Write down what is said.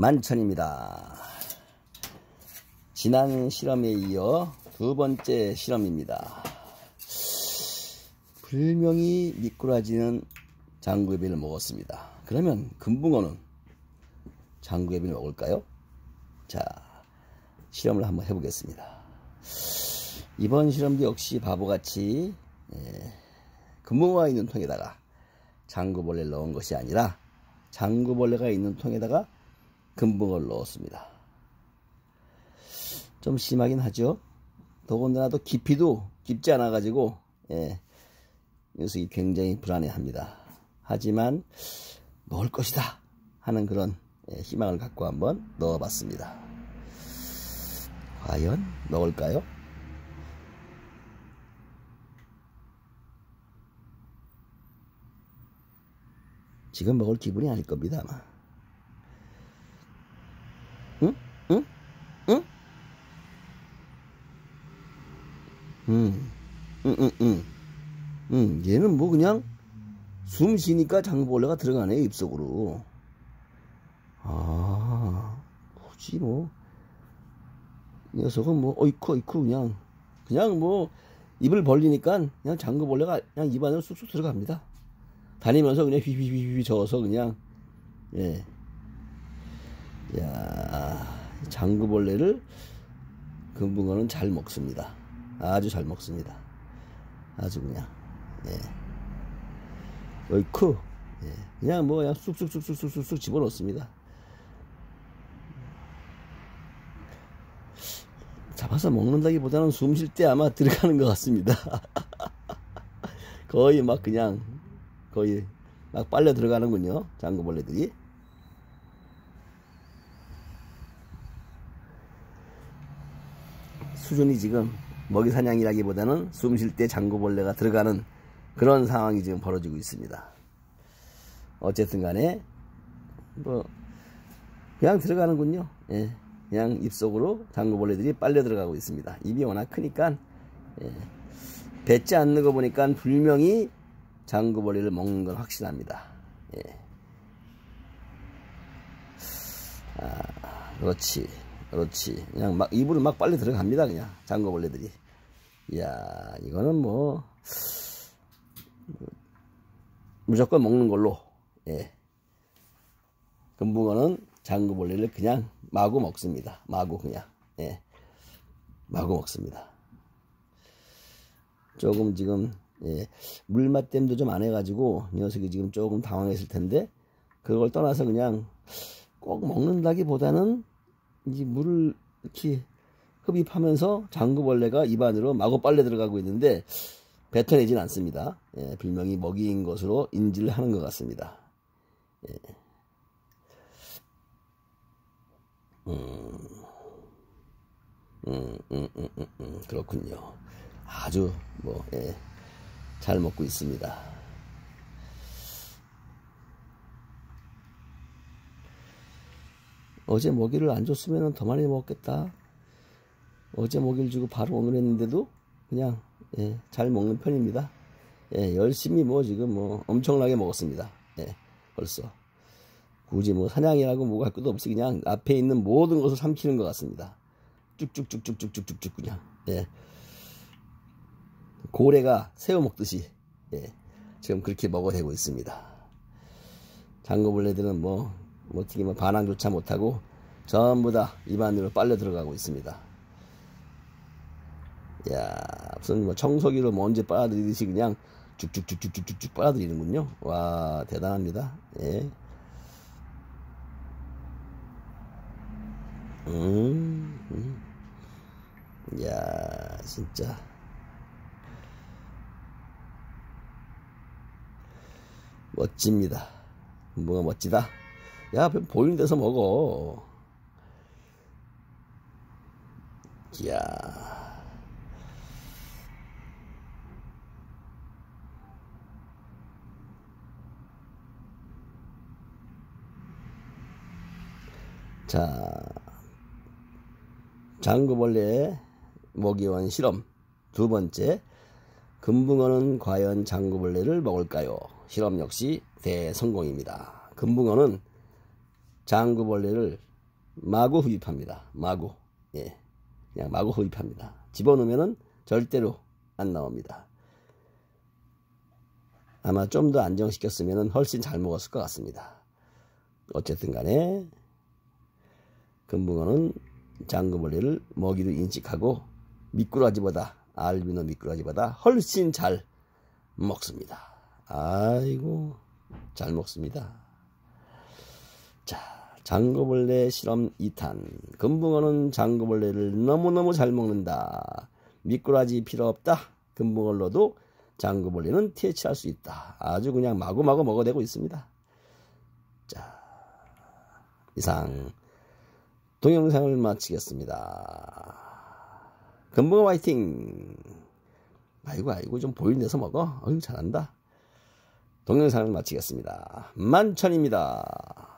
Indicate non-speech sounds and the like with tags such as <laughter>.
만천입니다. 지난 실험에 이어 두 번째 실험입니다. 불명이 미꾸라지는 장구애비를 먹었습니다. 그러면 금붕어는 장구애비를 먹을까요? 자, 실험을 한번 해보겠습니다. 이번 실험도 역시 바보같이 예, 금붕어가 있는 통에다가 장구벌레를 넣은 것이 아니라 장구벌레가 있는 통에다가 금붕어를 넣었습니다. 좀 심하긴 하죠. 더군다나 또 깊이도 깊지 않아 가지고 예, 녀석이 굉장히 불안해합니다. 하지만 넣을 것이다 하는 그런 예, 희망을 갖고 한번 넣어봤습니다. 과연 넣을까요? 지금 먹을 기분이 아닐 겁니다 아마. 응, 응, 응, 응. 응, 얘는 뭐 그냥 숨 쉬니까 장벌레가 들어가네, 입속으로. 아, 굳이 뭐. 녀석은 뭐, 어이쿠, 어이쿠, 그냥, 그냥 뭐, 입을 벌리니까 그냥 장구벌레가 그냥 입 안으로 쑥쑥 들어갑니다. 다니면서 그냥 휘휘휘휘 저어서 그냥, 예. 야 장구벌레를 금붕어는 잘 먹습니다. 아주 잘 먹습니다. 아주 그냥, 예. 어이쿠, 예. 그냥 뭐, 그냥 쑥쑥쑥쑥쑥쑥 집어넣습니다. 잡아서 먹는다기보다는 숨 쉴 때 아마 들어가는 것 같습니다. <laughs> 거의 막 그냥, 거의 막 빨려 들어가는군요. 장구벌레들이. 수준이 지금 먹이 사냥이라기보다는 숨 쉴 때 장구벌레가 들어가는 그런 상황이 지금 벌어지고 있습니다. 어쨌든 간에 뭐 그냥 들어가는군요. 예, 그냥 입속으로 장구벌레들이 빨려 들어가고 있습니다. 입이 워낙 크니까 예, 뱉지 않는 거 보니까 분명히 장구벌레를 먹는 건 확실합니다. 예. 아, 그렇지. 그렇지. 그냥 막 입으로 막 빨리 들어갑니다. 그냥 장거벌레들이. 이야, 이거는 뭐 무조건 먹는 걸로. 예. 금붕어는 장구벌레를 그냥 마구 먹습니다. 마구 그냥. 예. 마구 먹습니다. 조금 지금 예. 물맛 때문에 좀안 해가지고 녀석이 지금 조금 당황했을 텐데 그걸 떠나서 그냥 꼭 먹는다기보다는 이 물을 이렇게 흡입하면서 장구벌레가 입안으로 마구 빨려 들어가고 있는데 뱉어내진 않습니다. 예, 빌명이 먹이인 것으로 인지를 하는 것 같습니다. 예. 음, 음, 음, 음, 음, 음 그렇군요. 아주 뭐 예, 잘 먹고 있습니다. 어제 먹이를 안 줬으면 더 많이 먹겠다. 어제 먹일 주고 바로 오늘 했는데도 그냥 예, 잘 먹는 편입니다. 예, 열심히 뭐 지금 뭐 엄청나게 먹었습니다. 예, 벌써 굳이 뭐 사냥이라고 뭐 할 것도 없이 그냥 앞에 있는 모든 것을 삼키는 것 같습니다. 쭉쭉쭉쭉쭉쭉쭉 그냥 예. 고래가 새우 먹듯이 예, 지금 그렇게 먹어대고 있습니다. 장고벌레들은 뭐, 뭐 어떻게 뭐 반항조차 못하고 전부 다 입안으로 빨려 들어가고 있습니다. 야 무슨 뭐 청소기로 먼지 빨아들이듯이 그냥 쭉쭉쭉쭉쭉쭉 빨아들이는군요. 와 대단합니다. 예. 음, 음. 야 진짜 멋집니다. 뭐가 멋지다? 야, 보이는 데서 먹어. 이야. 자, 장구벌레 먹이원 실험 두 번째 금붕어는 과연 장구벌레를 먹을까요? 실험 역시 대성공입니다. 금붕어는 장구벌레를 마구 흡입합니다. 마구. 예. 그냥 마구 흡입합니다. 집어넣으면은 절대로 안 나옵니다. 아마 좀 더 안정시켰으면 훨씬 잘 먹었을 것 같습니다. 어쨌든 간에 금붕어는 장구벌레를 먹이로 인식하고 미꾸라지보다 알비노 미꾸라지보다 훨씬 잘 먹습니다. 아이고 잘 먹습니다. 자 장구벌레 실험 2탄 금붕어는 장구벌레를 너무너무 잘 먹는다. 미꾸라지 필요 없다. 금붕어로도 장구벌레는 퇴치할 수 있다. 아주 그냥 마구마구 먹어대고 있습니다. 자 이상 동영상을 마치겠습니다. 금붕어 화이팅! 아이고 아이고 좀 보일 내서 먹어. 어휴 잘한다. 동영상을 마치겠습니다. 만천입니다.